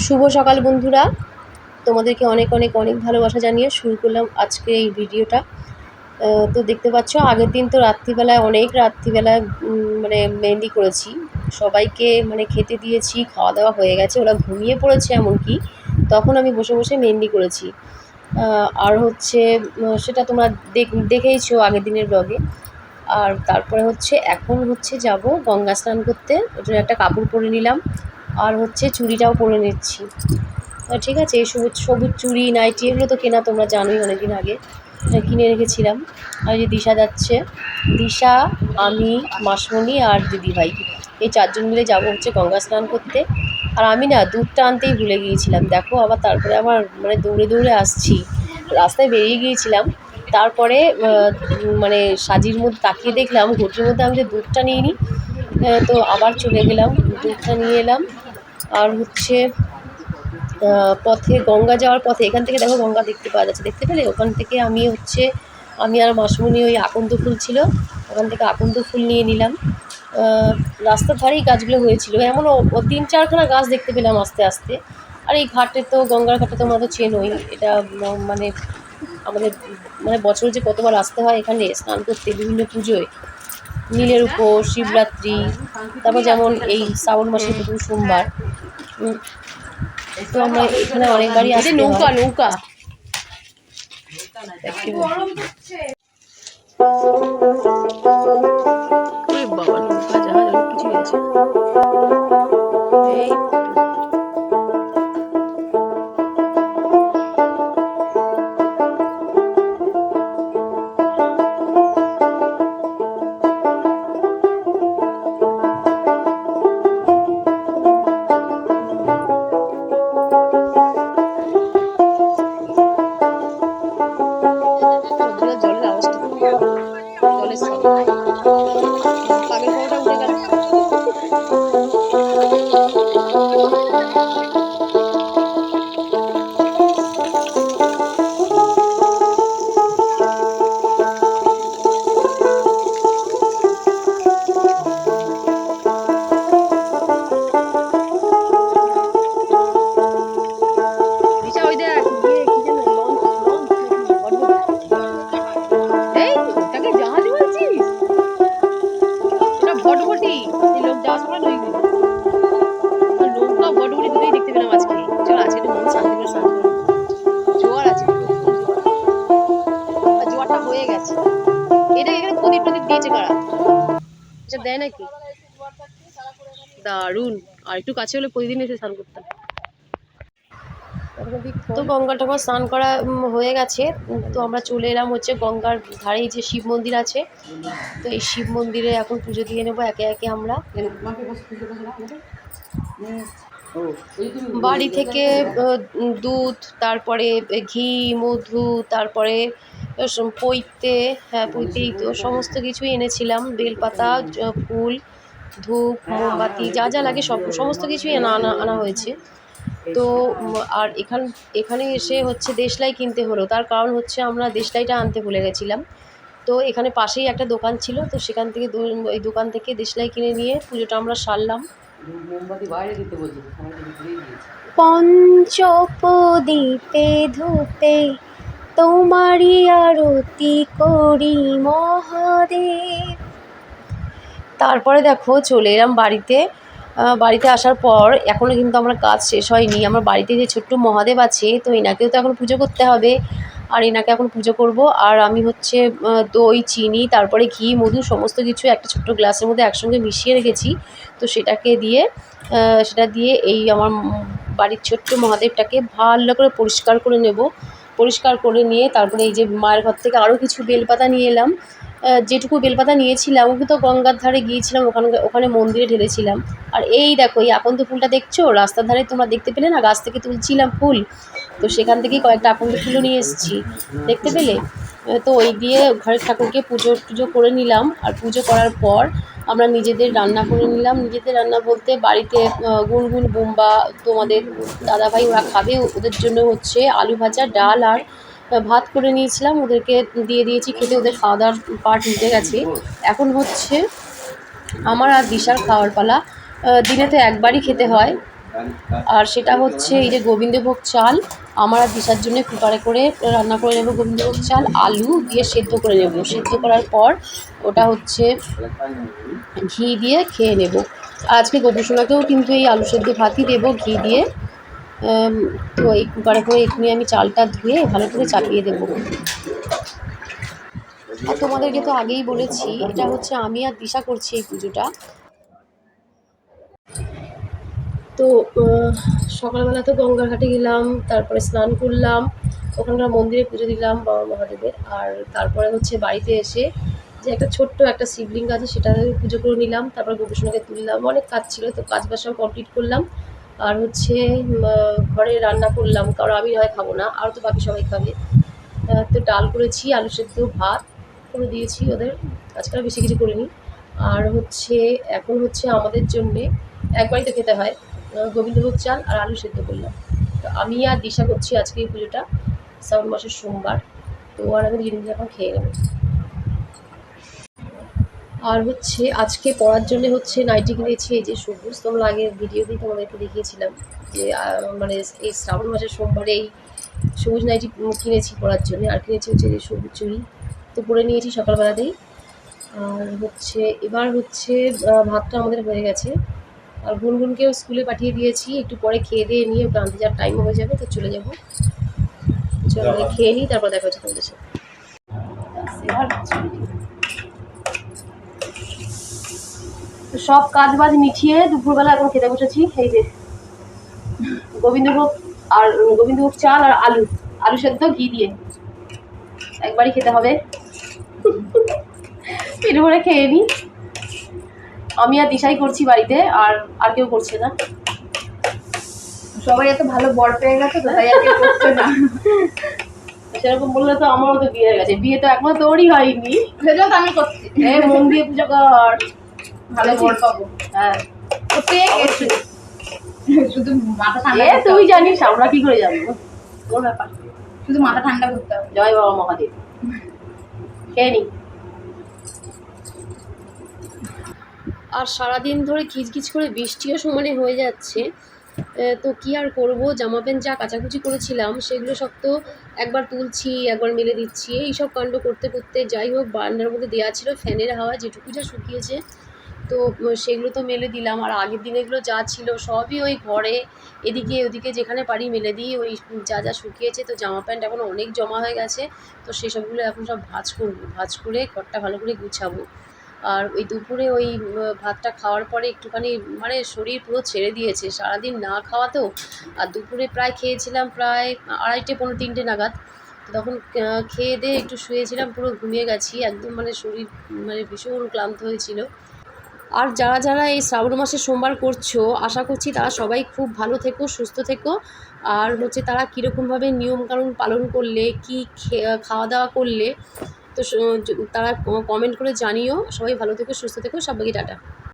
শুভ সকাল বন্ধুরা। তোমাদেরকে অনেক অনেক অনেক ভালোবাসা জানিয়ে শুরু করলাম আজকে এই ভিডিওটা। তো দেখতে পাচ্ছ, আগের দিন তো রাত্রিবেলায়, অনেক রাত্রিবেলায় মানে মেহেন্দি করেছি। সবাইকে মানে খেতে দিয়েছি, খাওয়া দাওয়া হয়ে গেছে, ওরা ঘুমিয়ে পড়েছে এমনকি। তখন আমি বসে বসে মেহেন্দি করেছি। আর হচ্ছে সেটা তোমরা দেখ- দেখেইছো আগের দিনের ব্লগে আর তারপরে হচ্ছে, এখন হচ্ছে যাব গঙ্গা স্নান করতে। ওই একটা কাপড় পরে নিলাম। আর হচ্ছে চুড়িটাও পরে নিচ্ছি। ঠিক আছে, এই সবুজ সবুজ চুড়ি নাইটি এগুলো তো কেনা তোমরা জানোই অনেকদিন আগে। কিনে রেখেছিলাম। আর যে দিশা যাচ্ছে, দিশা, আমি, মাসমণি আর দিদিভাই। এই চারজন মিলে যাব হচ্ছে গঙ্গা স্নান করতে। আর আমি না দুধটা আনতেই ভুলে গিয়েছিলাম। দেখো আবার তারপরে আবার মানে দৌড়ে দৌড়ে আসছি। রাস্তায় বেরিয়ে গিয়েছিলাম। তারপরে মানে সাজির মধ্যে তাকিয়ে দেখলাম, ঘটির মধ্যে আমি যে দুধটা নিয়ে নিই তো আবার চলে গেলাম, দুধটা নিয়ে এলাম। আর হচ্ছে পথে, গঙ্গা যাওয়ার পথে, এখান থেকে দেখো গঙ্গা দেখতে পাওয়া যাচ্ছে। দেখতে পেলে? ওখান থেকে আমি হচ্ছে, আমি আর মাসমণি ওই আকন্দ ফুল ছিল, ওখান থেকে আকন্দ ফুল নিয়ে নিলাম। রাস্তার ধারেই গাছগুলো হয়েছিল। এমন তিন চারখানা গাছ দেখতে পেলাম আস্তে আস্তে। আর এই ঘাটে তো, গঙ্গার ঘাটে তোমরা তো চেনোই। এটা মানে আমাদের মানে বছরে যে কতবার আসতে হয়, এখানে স্নান করতে, বিভিন্ন পুজোয়। নীলের উপর, শিবরাত্রি, তারপর যেমন এই শ্রাবণ মাসের প্রথম সোমবার। তো আমরা এখানে অনেকবারই আসতে নৌকা নৌকা। বাবা 好了，老师。দারুণ। আর একটু কাছে হলে প্রতিদিন এসে স্নান করতাম। তো গঙ্গা টঙ্গা স্নান করা হয়ে গেছে। তো আমরা চলে এলাম হচ্ছে গঙ্গার ধারেই যে শিব মন্দির আছে। তো এই শিব মন্দিরে এখন পুজো দিয়ে নেব একে একে আমরা। বাড়ি থেকে দুধ, তারপরে ঘি, মধু, তারপরে পৈতে হ্যাঁ পৈতেই তো সমস্ত কিছুই এনেছিলাম। বেলপাতা ফুল ধূপ মোমবাতি যা যা লাগে সব সমস্ত কিছুই আনা আনা আনা হয়েছে। তো আর এখান এখানে এসে হচ্ছে দেশলাই কিনতে হলো। তার কারণ হচ্ছে আমরা দেশলাইটা আনতে ভুলে গেছিলাম। তো এখানে পাশেই একটা দোকান ছিল। তো সেখান থেকে ওই দোকান থেকে দেশলাই কিনে নিয়ে পুজোটা আমরা সারলাম। পঞ্চপদীপে ধূপে তোমারই আরতি করি মহাদেব। তারপরে দেখো চলে এলাম বাড়িতে। বাড়িতে আসার পর এখনও কিন্তু আমার কাজ শেষ হয়নি। আমার বাড়িতে যে ছোট্ট মহাদেব আছে, তো এনাকেও তো এখন পুজো করতে হবে। আর এনাকে এখন পুজো করব। আর আমি হচ্ছে দই, চিনি, তারপরে ঘি, মধু, সমস্ত কিছু একটা ছোট্ট গ্লাসের মধ্যে একসঙ্গে মিশিয়ে রেখেছি। তো সেটাকে দিয়ে সেটা দিয়ে এই আমার বাড়ির ছোট্ট মহাদেবটাকে ভালো করে পরিষ্কার করে নেব। পরিষ্কার করে নিয়ে তারপরে এই যে মায়ের ঘর থেকে আরও কিছু বেলপাতা নিয়ে এলাম। যেটুকু বেলপাতা নিয়েছিলাম ওগুলো তো গঙ্গার ধারে গিয়েছিলাম, ওখানে ওখানে মন্দিরে ঢেলেছিলাম। আর এই দেখো, এই আকন্দ ফুলটা দেখছ? রাস্তার ধারে তোমরা দেখতে পেলে না? গাছ থেকে তুলছিলাম ফুল। তো সেখান থেকেই কয়েকটা আকন্দ ফুলও নিয়ে এসেছি। দেখতে পেলে? তো ওই দিয়ে ঘরের ঠাকুরকে পুজো টুজো করে নিলাম। আর পুজো করার পর আমরা নিজেদের রান্না করে নিলাম। নিজেদের রান্না বলতে বাড়িতে গুনগুন, বোম্বা, তোমাদের দাদাভাই ওরা খাবে। ওদের জন্য হচ্ছে আলু ভাজা, ডাল আর ভাত করে নিয়েছিলাম ওদেরকে দিয়ে দিয়েছি খেতে ওদের খাওয়া দাওয়ার পার্ট মিটে গেছে। এখন হচ্ছে আমার আর দিশার খাওয়ার পালা। আহ, দিনে তো একবারই খেতে হয়। আর সেটা হচ্ছে এই যে গোবিন্দভোগ চাল আমার আর দিশার জন্য কুকারে করে রান্না করে নেব গোবিন্দভোগ চাল আলু দিয়ে সেদ্ধ করে নেব। সেদ্ধ করার পর ওটা হচ্ছে ঘি দিয়ে খেয়ে নেব। আজকে গোপুসোনাকেও কিন্তু এই আলু সেদ্ধ ভাতই দেবো ঘি দিয়ে। তো এই কুকারে করে এখানে আমি চালটা ধুয়ে ভালো করে চাপিয়ে দেবো। আর তোমাদেরকে তো আগেই বলেছি, এটা হচ্ছে আমি আর দিশা করছি এই পুজোটা। তো সকালবেলা তো গঙ্গার ঘাটে গেলাম, তারপরে স্নান করলাম, ওখানকার মন্দিরে পুজো দিলাম বাবা মহাদেবের, আর তারপরে হচ্ছে বাড়িতে এসে যে একটা ছোট্ট একটা শিবলিঙ্গ আছে সেটা পুজো করে নিলাম, তারপর গোপীসোনাকে তুললাম, অনেক কাজ ছিল, তো কাজ বাজ সব কমপ্লিট করলাম। আর হচ্ছে ঘরে রান্না করলাম, কারণ আমি হয় খাব না আর তো বাকি সবাই খাবে। তো ডাল করেছি, আলু সেদ্ধ, ভাত করে দিয়েছি ওদের আজকাল বেশি কিছু করিনি। আর হচ্ছে, এখন হচ্ছে আমাদের জন্যে একবারই তো খেতে হয় গোবিন্দভোগ চাল আর আলু সেদ্ধ করলাম। তো আমি আর দিশা করছি আজকে এই পুজোটা, শ্রাবণ মাসের সোমবার, তো আর আমি মিলে এখন খেয়ে নেব। আর হচ্ছে আজকে পড়ার জন্য হচ্ছে নাইটি কিনেছি এই যে সবুজ তোমরা আগে ভিডিওতেই তোমাদেরকে দেখিয়েছিলাম যে মানে এই শ্রাবণ মাসের সোমবারে এই সবুজ নাইটি কিনেছি পড়ার জন্য আর কিনেছি হচ্ছে যে সবুজ চুড়ি। তো পরে নিয়েছি সকালবেলাতেই। আর হচ্ছে এবার হচ্ছে ভাতটা আমাদের হয়ে গেছে। আর গুনগুনকেও স্কুলে পাঠিয়ে দিয়েছি একটু পরে খেয়ে দিয়ে নিয়ে ওটা আনতে যাওয়ার টাইম হয়ে যাবে তো চলে যাব। চলো খেয়ে নিই তারপর দেখা হচ্ছে তোমাদের সাথে এবার তো সব কাজ বাজ মিটিয়ে দুপুরবেলা এখন খেতে বসেছি এই যে গোবিন্দভোগ আর গোবিন্দভোগ চাল আর আলু আলু সেদ্ধ ঘি দিয়ে। একবারই খেতে হবে। পেট ভরে খেয়ে নিই আমি আর দিশাই করছি বাড়িতে আর আর কেউ করছে না। সবাই এত ভালো বর পেয়ে গেছে তো তাই আর কেউ করছে না। সেরকম বললে তো আমারও তো বিয়ে হয়ে গেছে। বিয়ে তো এখনও তোরই হয়নি। সেটাও তো আমি করছি। মন দিয়ে পুজো কর। ভালো বর পাবো হ্যাঁ। তো পেয়ে শুধু মাথা ঠান্ডা এ তুই জানিস আমরা কি করে জানব? তোর ব্যাপার। শুধু মাথা ঠান্ডা করতে হবে। জয় বাবা মহাদেব। খেয়ে নি। আর সারাদিন ধরে খিচখিচ করে বৃষ্টিও সমানে হয়ে যাচ্ছে। তো কি আর করব? জামা প্যান্ট যা কাচাকুচি করেছিলাম সেগুলো সব তো একবার তুলছি একবার মেলে দিচ্ছি। এইসব কাণ্ড করতে করতে যাই হোক বারান্দার মধ্যে দেওয়া ছিল ফ্যানের হাওয়া যেটুকু যা শুকিয়েছে। তো সেগুলো তো মেলে দিলাম। আর আগের দিনেগুলো যা ছিল সবই ওই ঘরে, এদিকে ওদিকে যেখানে পারি মেলে দিই। ওই যা যা শুকিয়েছে, তো জামা প্যান্ট এখন অনেক জমা হয়ে গেছে। তো সেসবগুলো এখন সব ভাঁজ করব, ভাঁজ করে ঘরটা ভালো করে গুছাবো। আর ওই দুপুরে ওই ভাতটা খাওয়ার পরে একটুখানি মানে শরীর পুরো ছেড়ে দিয়েছে। সারাদিন না খাওয়া তো, আর দুপুরে প্রায় খেয়েছিলাম প্রায় আড়াইটে পনেরো তিনটে নাগাদ। তখন খেয়ে দিয়ে একটু শুয়েছিলাম, পুরো ঘুমিয়ে গেছি। একদম মানে শরীর মানে ভীষণ ক্লান্ত হয়েছিল। আর যারা যারা এই শ্রাবণ মাসে সোমবার করছ, আশা করছি তারা সবাই খুব ভালো থেকো, সুস্থ থেকো। আর হচ্ছে তারা কীরকমভাবে নিয়মকানুন পালন করলে, কি খাওয়া দাওয়া করলে, তো তারা কমেন্ট করে জানিও। সবাই ভালো থেকো, সুস্থ থেকো। সবাইকে টাটা।